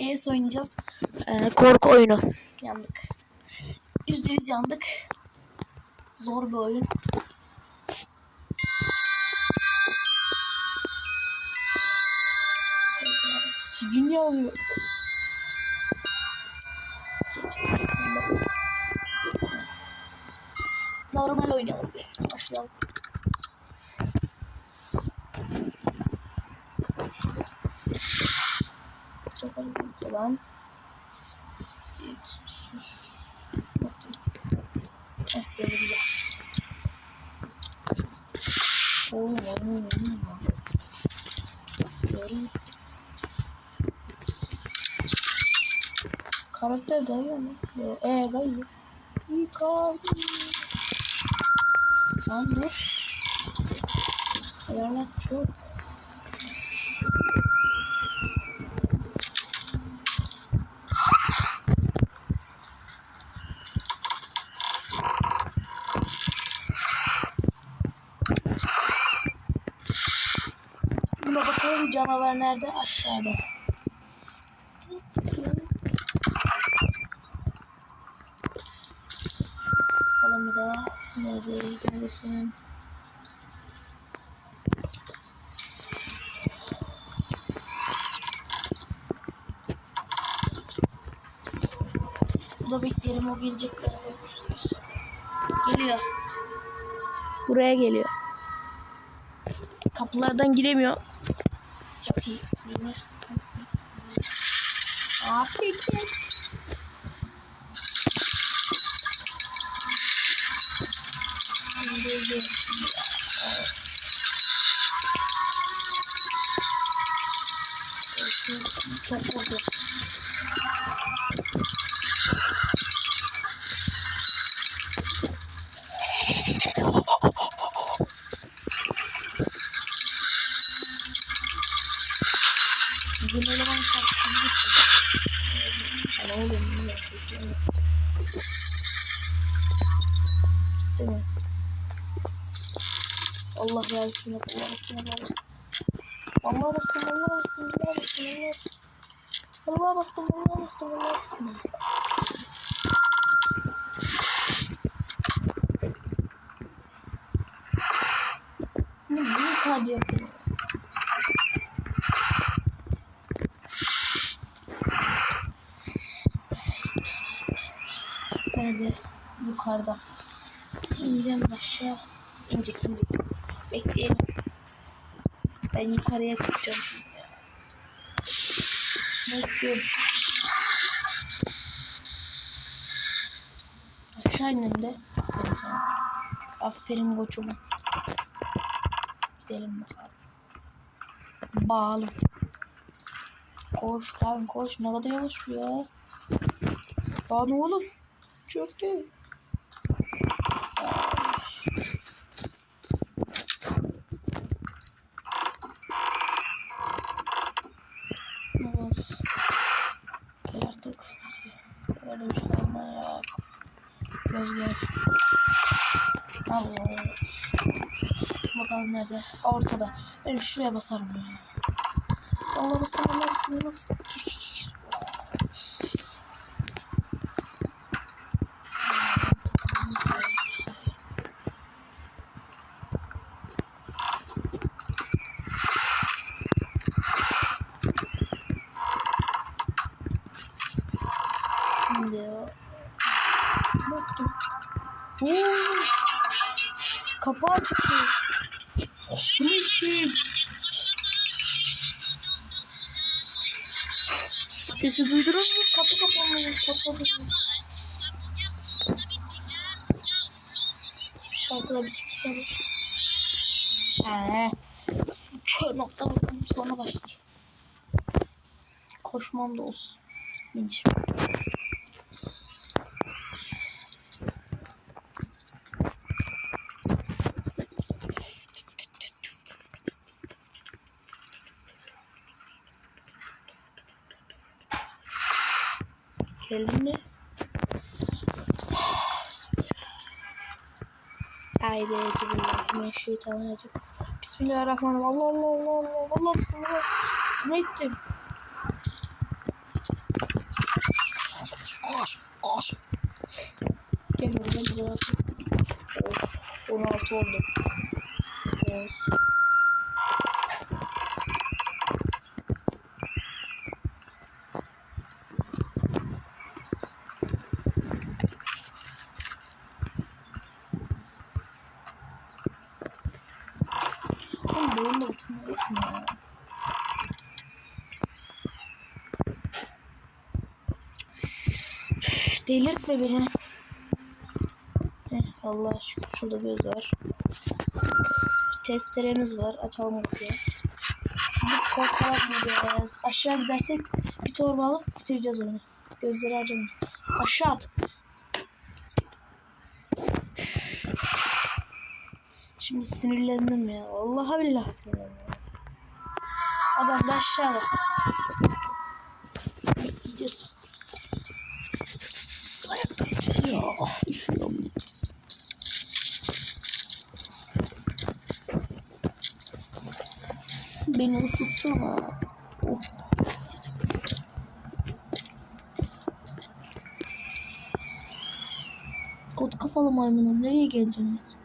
ES oynayacağız. Ee, korku oyunu. Yandık. Yüzde yüz yandık. Zor bir oyun. Sigin alıyor. Normal oynayalım bir. Başlayalım. Videodan. Eh oo. Doğru. Karakter gayıyor mu? Yo, ee gayıyor. Icardi. Lan dur. Ayarlar çok. Buna bakalım canavar nerede? Aşağıda. Bakalım bir daha. Nerede? Neredesin? Burada bekleyelim o gelecek birazdan üstüyoruz. Geliyor. Buraya geliyor. Kapılardan giremiyor. Abi Çok oldu. Öyle bana şarkı Ne oluyor? Ne oluyor? Değil mi? Allah ya üstüne Allah üstüne Allah bastım Allah bastım Allah bastım Allah bastım Allah bastım Allah bastım Allah bastım Ne Nerede? Yukarıda. İneceğim aşağı. İnecek inecek. Bekleyelim. Ben yukarıya çıkacağım. Bekliyorum. Aşağı indim de. Aferin sana. Aferin koçuma. Gidelim bakalım. Bağlı. Koş lan koş. Ne kadar yavaş bu ya. Lan oğlum. Çöktü. Bas. Gel artık. Böyle bir şey olma yok. Gel gel. Allah. Bakalım nerede? Ortada. Ben şuraya basarım. Allah bastım, Allah bastım, Allah bastım. Gir, gir, Baktım. Oo. Kapağı çıktı. Hoşuma gitti. Sesi duydunuz mu? Kapı kapanmıyor. Kapalı. Şarkıda bir sus var. Asıl kör nokta bakalım sonra başlayacağım. Koşmam da olsun. Minicim. elini. Haydi Bismillahirrahmanirrahim. Bismillahirrahmanirrahim. Allah Allah Allah Allah Allah Bismillah. Kime ettim? Koş koş. Gel buradan buraya. 16 oldu. Bu oturma yok mu ya? Delirtme beni. Heh, Allah şükür şurada göz var. Testeremiz var. Açalım kutuyu. Bir portal gideceğiz. Aşağı gidersek bir torba alıp bitireceğiz oyunu. Gözleri harcamayacağız. Aşağı at. Şimdi sinirlendim ya. Vallahi billahi sinirlendim. Adam da aşağıda. Gideceğiz. Ayakta tutuyor. Of üşüyorum. Beni ısıtsana. Of. Kot kafalı maymunum nereye geleceksiniz?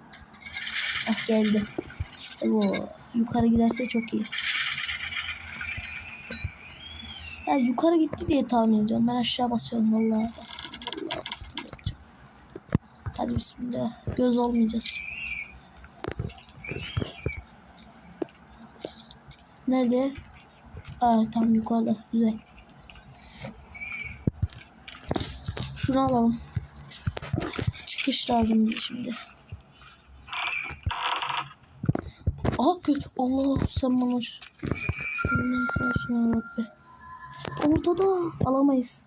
Ah geldi. İşte bu. Yukarı giderse çok iyi. Ya yukarı gitti diye tahmin ediyorum. Ben aşağı basıyorum. Vallahi bastım. Vallahi bastım yapacağım. Hadi bismillah. Göz olmayacağız. Nerede? Aa tam yukarıda. Güzel. Şunu alalım. Çıkış lazım bize şimdi. Aha kötü. Allah sen bana. Benim olsun Rabbi. Ortada alamayız.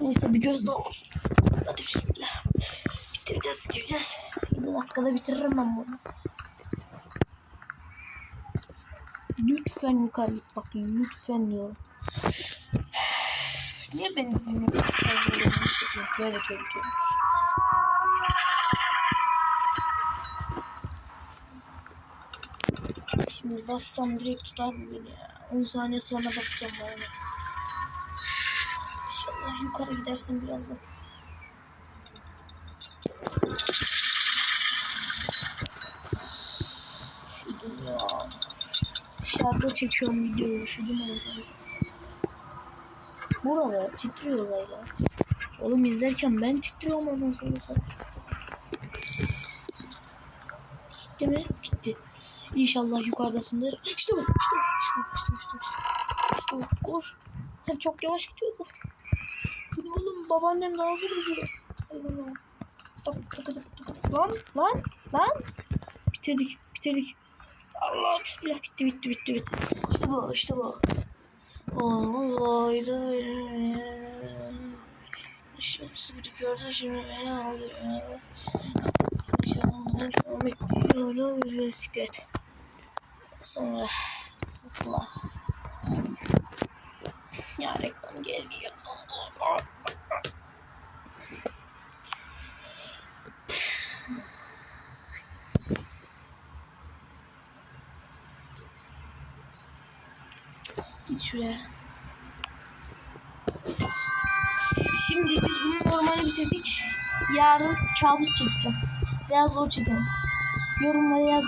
Neyse bir göz daha olsun. Hadi bismillah. Bitireceğiz bitireceğiz. 7 dakikada bitiririm ben bunu. Lütfen yukarı bak lütfen diyorum. Niye beni dinlemiyorsun? Tövbe tövbe tövbe. Şimdi bassam direkt tutar mı beni ya? 10 saniye sonra basacağım yani. İnşallah yukarı gidersin birazdan. Üşüdüm ya. Dışarıda çekiyorum videoyu. Üşüdüm anasını. Burada titriyor olaylar. Oğlum izlerken ben titriyorum anasını satayım. Gitti mi? Gitti. İnşallah yukarıdasındır. İşte bu. İşte bu. İşte bu. İşte bu. İşte bu. İşte bu. Koş. Hem çok yavaş gidiyor. Bu ne oğlum? Babaannem daha hızlı koşuyor. Tak tak tak tak tak. Lan lan lan. Bitirdik. Bitirdik. Allah bismillah bitti bitti bitti bitti. İşte bu işte bu. Olaydı. Şapsı gördü şimdi beni aldı. Devam ediyor bisiklet. Sonra Allah. Ya reklam geldi ya. Git şuraya. Şimdi biz bunu normal bitirdik. Yarın kabus çekeceğim. Biraz zor çekelim. Yorumlara yaz.